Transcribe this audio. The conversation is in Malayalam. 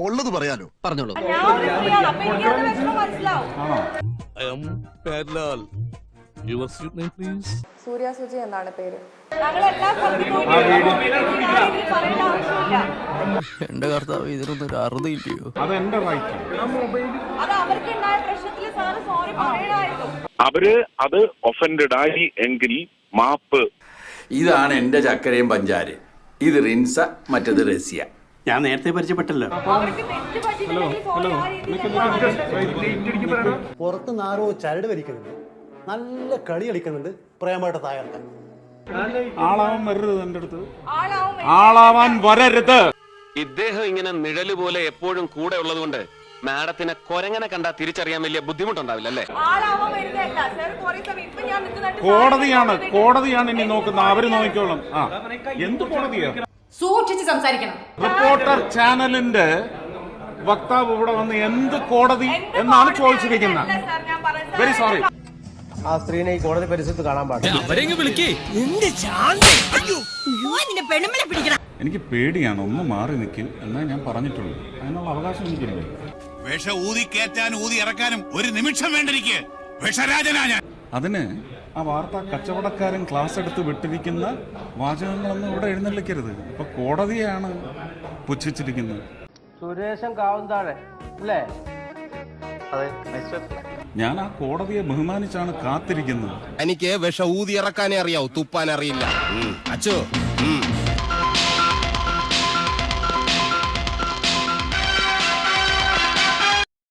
ഉള്ളത് പറയാലോ. പറഞ്ഞോളൂ. സൂര്യ സുജി എന്നാണ് പേര്. ഞങ്ങളെല്ലാം സ്ഥലത്തും പോയിട്ട് പറയേണ്ട ആവശ്യമില്ല എന്റെ കർത്താവ് ഇതിനൊന്നും ഒരു അറുതില്ലയോ അവർ അത് ഒഫൻഡഡ് ആയി എങ്കിൽ മാപ്പ്. ഇതാണ് എന്റെ ചക്കരയും പഞ്ചാര്. ഇത് റിൻസ മറ്റത് റസിയ. ഞാൻ നേരത്തെ പരിചയപ്പെട്ടല്ലോ. പുറത്ത് നാരോ ചരട് വലിക്കുന്നുണ്ട് നല്ല കളി കളിക്കുന്നുണ്ട് പ്രേമയുടെ തായർക്കാൻ ആളാവാൻ വരരുത് എന്റെ അടുത്ത്. ആളാവും ആളാവാൻ വരരുത്. ഇദ്ദേഹം ഇങ്ങനെ നിഴൽ പോലെ എപ്പോഴും കൂടെ ഉള്ളത് കൊണ്ട് മാഡത്തിനെ കൊരങ്ങനെ കണ്ടാ തിരിച്ചറിയാൻ വലിയ ബുദ്ധിമുട്ടുണ്ടാവില്ല അല്ലേ? കോടതിയാണ് കോടതിയാണ് ഇനി നോക്കുന്നത്. അവർ നോക്കിക്കോളും. ആ. എന്ത് കോടതിയാ? സൂക്ഷിച്ച് സംസാരിക്കണം. റിപ്പോർട്ടർ ചാനലിന്റെ വക്താവ് ഇവിടെ വന്ന് എന്ത് കോടതി എന്നാണ് ചോദിച്ചിരിക്കുന്നത്? വെരി സോറി ആ സ്ത്രീനെ ഈ കോടതി പരിസരത്ത് കാണാൻ പാടില്ല. എനിക്ക് പേടിയാണ് ഒന്ന് മാറി നിൽക്കും എന്നാ ഞാൻ പറഞ്ഞിട്ടുള്ളൂ. അതിനുള്ള അവകാശം എനിക്കില്ലേ? വിഷ ഊതി കയറ്റാനും ഊതി ഇറക്കാനും ഒരു നിമിഷം വേണ്ടിരിക്കെ. വിഷരാജനാ ഞാൻ. അതിന് ആ വാർത്താ കച്ചവടക്കാരൻ ക്ലാസ് എടുത്ത് വിട്ടിരിക്കുന്ന വാചകങ്ങളൊന്നും ഇവിടെ എഴുന്നള്ളിക്കരുത്. ഇപ്പൊ കോടതിയാണ് പുച്ഛിച്ചിരിക്കുന്നത്. സുരേഷൻ കാവുന്താഴെ അല്ലേ? ഞാൻ ആ കോടതിയെ ബഹുമാനിച്ചാണ് കാത്തിരിക്കുന്നത്. എനിക്ക് വിഷ ഊതി ഇറക്കാനേ അറിയാവൂ തുപ്പാൻ അറിയില്ല അച്ചോ